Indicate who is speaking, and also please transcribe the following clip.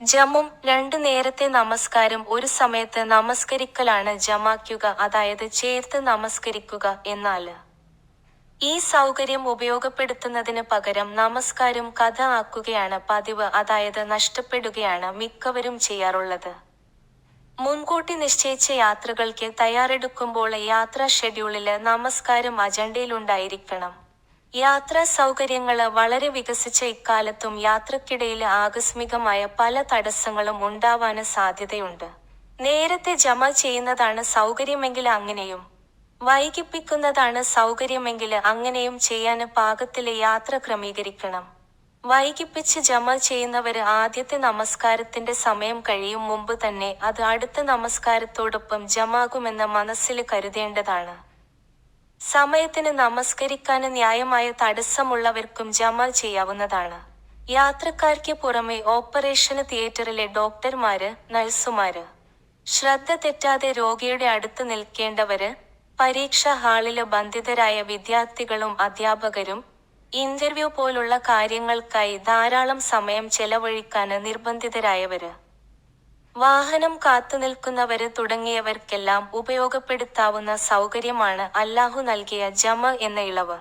Speaker 1: ജമും രണ്ടു നേരത്തെ നമസ്കാരം ഒരു സമയത്ത് നമസ്കരിക്കലാണ് ജമാക്കുക അതായത് ചേർത്ത് നമസ്കരിക്കുക എന്നാൽ. ഈ സൗകര്യം ഉപയോഗപ്പെടുത്തുന്നതിന് പകരം നമസ്കാരം കഥ ആക്കുകയാണ് പതിവ് അതായത് നഷ്ടപ്പെടുകയാണ് മിക്കവരും ചെയ്യാറുള്ളത്. മുൻകൂട്ടി നിശ്ചയിച്ച യാത്രകൾക്ക് തയ്യാറെടുക്കുമ്പോൾ യാത്രാ ഷെഡ്യൂളിൽ നമസ്കാരം അജണ്ടയിലുണ്ടായിരിക്കണം. യാത്രാ സൗകര്യങ്ങൾ വളരെ വികസിച്ച ഇക്കാലത്തും യാത്രക്കിടയിൽ ആകസ്മികമായ പല തടസ്സങ്ങളും ഉണ്ടാവാന് സാധ്യതയുണ്ട്. നേരത്തെ ജമ ചെയ്യുന്നതാണ് സൗകര്യമെങ്കിൽ അങ്ങനെയും വൈകിപ്പിക്കുന്നതാണ് സൗകര്യമെങ്കിൽ അങ്ങനെയും ചെയ്യാന് പാകത്തിൽ യാത്ര ക്രമീകരിക്കണം. വൈകിപ്പിച്ച് ജമ ചെയ്യുന്നവര് ആദ്യത്തെ നമസ്കാരത്തിന്റെ സമയം കഴിയും മുമ്പ് തന്നെ അത് അടുത്ത നമസ്കാരത്തോടൊപ്പം ജമാകുമെന്ന് മനസ്സിൽ കരുതേണ്ടതാണ്. സമയത്തിന് നമസ്കരിക്കാന് ന്യായമായ തടസ്സമുള്ളവർക്കും ജമാൽ ചെയ്യാവുന്നതാണ്. യാത്രക്കാർക്ക് പുറമെ ഓപ്പറേഷന് തിയേറ്ററിലെ ഡോക്ടർമാര് നഴ്സുമാര് ശ്രദ്ധ തെറ്റാതെ രോഗിയുടെ അടുത്ത് നിൽക്കേണ്ടവര് പരീക്ഷാ ഹാളിൽ ബന്ധിതരായ വിദ്യാർത്ഥികളും അധ്യാപകരും ഇന്റർവ്യൂ പോലുള്ള കാര്യങ്ങൾക്കായി ധാരാളം സമയം ചെലവഴിക്കാന് നിർബന്ധിതരായവര്. വാഹനം കാത്തുനിൽക്കുന്നവര് തുടങ്ങിയവർക്കെല്ലാം ഉപയോഗപ്പെടുത്താവുന്ന സൗകര്യമാണ് അല്ലാഹു നൽകിയ ജമ എന്ന ഇളവ്.